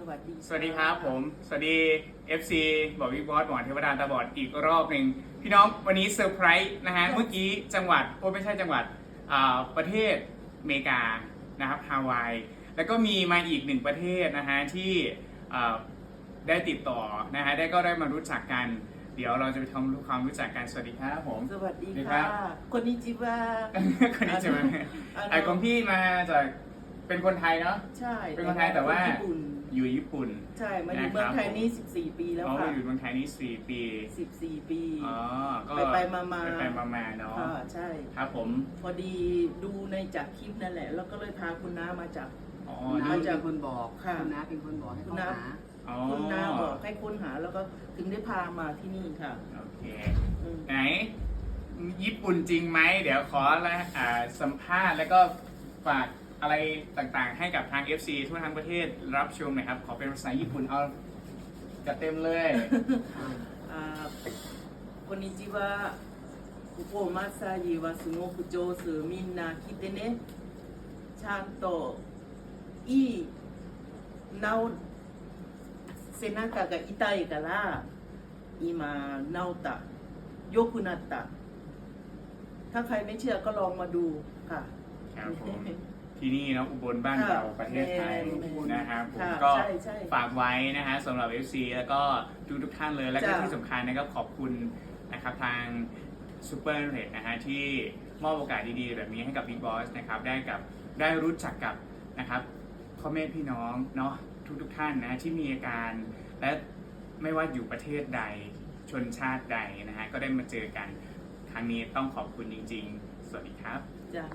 สวัสดีสวัสดีครับผม สวัสดี FC บอวิบอสหมอเทวดาตาบอดอีกรอบหนึ่งพี่น้องวันนี้เซอร์ไพรส์นะฮะเมื่อกี้จังหวัดโอ้ไม่ใช่จังหวัดอ่าประเทศอเมริกานะครับฮาวาย แล้วก็มีมาอีกหนึ่งประเทศนะฮะที่อ่าได้ติดต่อนะฮะได้ก็ได้มารู้จักกัน เดี๋ยวเราจะไปทำความรู้จักกันสวัสดีครับผม สวัสดีสวัสดีครัค่ะบ คนนี้จิว่าคนนี้จะมาอ่าไอ้ของพี่มาจาก เป็นคนไทยเนาะ ใช่เป็นคนไทยแต่ว่า ญี่ปุ่นอยู่ญี่ปุ่น ใช่มาอยู่นะครับเมืองไทยนี่14 ปีแล้วเขาค่ะ อยู่เมืองไทยนี่สี่ปี 14 ปี อ๋อ ก็ไปไปมามาไปไปมามาเนาะ ค่ะใช่ ครับผม พอดีดูในจากคลิปนั่นแหละ แล้วก็เลยพาคุณน้ามาจาก อ๋อคุณน้าดูเป็นคนบอกค่ะคุณน้าเป็นคนบอกให้คุเขาณน้าหาอ๋อคุณน้าบอกให้ค้นหาแล้วก็ถึงได้พามาที่นี่ค่ะโอเค อืมไหน ญี่ปุ่นจริงไหม เดี๋ยวขอละอ่าสัมภาษณ์แล้วก็ฝาก อะไรต่างๆ ให้กับทาง FC ทั่วทั้งประเทศรับชมหน่อยครับ ขอเป็นภาษาญี่ปุ่นเอาจัดเต็มเลย あーこんにちは。ここマッサージはすごく上手。みんな来てね。ちゃんといい治背中が痛いから今治った。良くなった。ถ้าใครไม่เชื่อก็ลองมาดูค่ะ ครับผม ที่นี่เนาะอุบลบ้านเราค่ะประเทศไทยแม่นะครับผมค่ะก็ใช่ใช่ฝากไว้นะฮะสำหรับ FC แล้วก็ทุกทุกๆท่านเลย แล้วก็จ้ะที่สำคัญนะครับขอบคุณนะครับทางซูเปอร์เรดนะฮะที่มอบโอกาสดีๆ แบบนี้ให้กับ Big Boss นะครับได้กับได้รู้จักกับนะครับพ่อแม่พี่น้องเนาะทุกทุกๆท่านนะที่มีอาการ และไม่ว่าอยู่ประเทศใดชนชาติใดนะฮะก็ได้มาเจอกันครั้งนี้ต้องขอบคุณจริง ๆ สวัสดีครับ จ้ะ